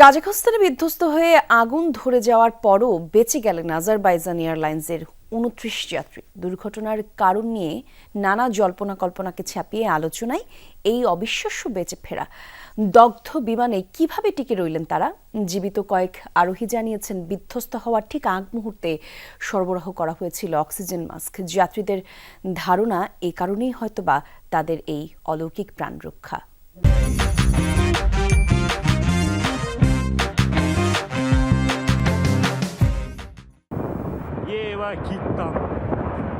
কাজাখস্তানে বিধ্বস্ত হয়ে আগুন ধরে যাওয়ার পরও বেঁচে গেলেন আজারবাইজান এয়ারলাইন্সের উনত্রিশ যাত্রী। দুর্ঘটনার কারণ নিয়ে নানা জল্পনা কল্পনাকে ছাপিয়ে আলোচনায় এই অবিশ্বাস্য বেঁচে ফেরা। দগ্ধ বিমানে কীভাবে টিকে রইলেন তারা? জীবিত কয়েক আরোহী জানিয়েছেন, বিধ্বস্ত হওয়ার ঠিক আগ মুহূর্তে সরবরাহ করা হয়েছিল অক্সিজেন মাস্ক। যাত্রীদের ধারণা এ কারণেই হয়তোবা তাদের এই অলৌকিক প্রাণ রক্ষা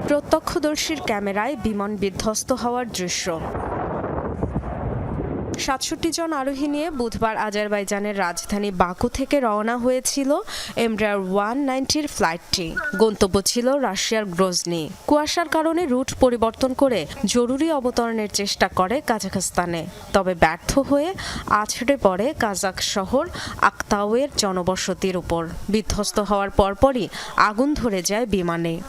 প্রত্যক্ষদর্শীর ক্যামেরায় বিমান বিধ্বস্ত হওয়ার দৃশ্য। সাতষট্টি জন আরোহী নিয়ে বুধবার আজারবাইজানের রাজধানী বাকু থেকে রওনা হয়েছিল এমড্রায়ার ওয়ান নাইনটির ফ্লাইটটি। গন্তব্য ছিল রাশিয়ার গ্রোজনি। কুয়াশার কারণে রুট পরিবর্তন করে জরুরি অবতরণের চেষ্টা করে কাজাখস্তানে। তবে ব্যর্থ হয়ে আছড়ে পড়ে কাজাক শহর আক্তাওয়ের জনবসতির উপর। বিধ্বস্ত হওয়ার পরপরই আগুন ধরে যায় বিমানে।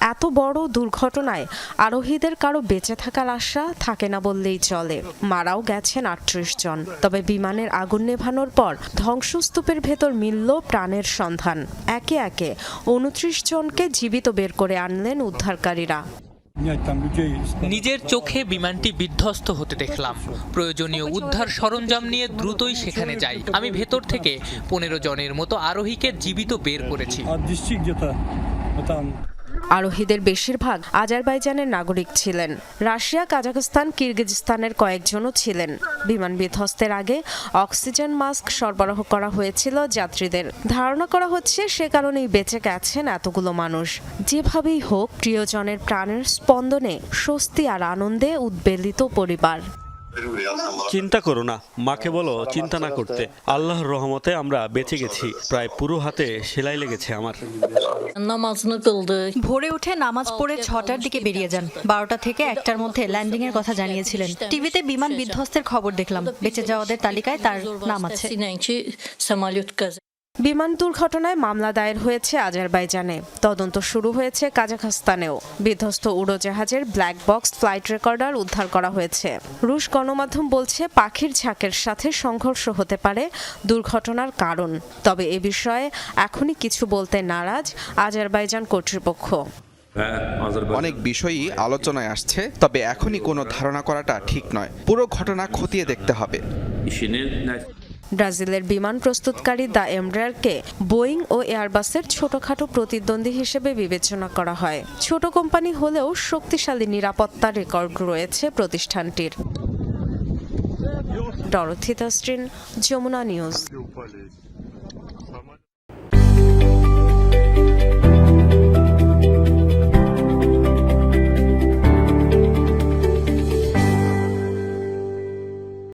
এত বড় দুর্ঘটনায় আরোহীদের কারও বেঁচে থাকার আশা থাকে না বললেই চলে। মারাও গেছেন আটত্রিশ জন। তবে বিমানের আগুন নেভানোর পর ধ্বংসস্তূপের ভেতর মিলল প্রাণের সন্ধান। একে একে উনত্রিশ জনকে জীবিত বের করে আনলেন উদ্ধারকারীরা। নিজের চোখে বিমানটি বিধ্বস্ত হতে দেখলাম। প্রয়োজনীয় উদ্ধার সরঞ্জাম নিয়ে দ্রুতই সেখানে যাই। আমি ভেতর থেকে পনেরো জনের মতো আরোহীকে জীবিত বের করেছি। আরোহীদের বেশিরভাগ আজারবাইজানের নাগরিক ছিলেন। রাশিয়া কাজাকস্তান কিরগিজস্তানের কয়েকজনও ছিলেন। বিমান বিধ্বস্তের আগে অক্সিজেন মাস্ক সরবরাহ করা হয়েছিল যাত্রীদের। ধারণা করা হচ্ছে সে কারণেই বেঁচে গেছেন এতগুলো মানুষ। যেভাবেই হোক, প্রিয়জনের প্রাণের স্পন্দনে স্বস্তি আর আনন্দে উদ্বেলিত পরিবার। চিন্তা করো না। মাকে বলো চিন্তা না করতে। আল্লাহর রহমতে আমরা বেঁচে গেছি। প্রায় পুরো হাতে সেলাই লেগেছে আমার। ভোরে উঠে নামাজ পড়ে ছটার দিকে বেরিয়ে যান। বারোটা থেকে একটার মধ্যে ল্যান্ডিং এর কথা জানিয়েছিলেন। টিভিতে বিমান বিধ্বস্তের খবর দেখলাম। বেঁচে যাওয়াদের তালিকায় তার নাম আছে. বিমান দুর্ঘটনায় মামলা দায়ের হয়েছে আজারবাইজানে। তদন্ত শুরু হয়েছে কাজাখস্তানেও। বিধ্বস্ত উড়োজাহাজের ব্ল্যাক বক্স ফ্লাইট রেকর্ডার উদ্ধার করা হয়েছে। রুশ গণমাধ্যম বলছে পাখির ঝাঁকের সাথে সংঘর্ষ হতে পারে দুর্ঘটনার কারণ। তবে এ বিষয়ে এখনই কিছু বলতে নারাজ আজারবাইজান কর্তৃপক্ষ। অনেক বিষয়ই আলোচনায় আসছে তবে এখনই কোনো ধারণা করাটা ঠিক নয়। পুরো ঘটনা খতিয়ে দেখতে হবে। ব্রাজিলের বিমান প্রস্তুতকারী দ্য এমব্রায়ারকে বোয়িং ও এয়ারবাসের ছোটখাটো প্রতিদ্বন্দ্বী হিসেবে বিবেচনা করা হয়। ছোট কোম্পানি হলেও শক্তিশালী নিরাপত্তা রেকর্ড রয়েছে প্রতিষ্ঠানটির। ডরথিতাস্ট্রিন যমুনা নিউজ।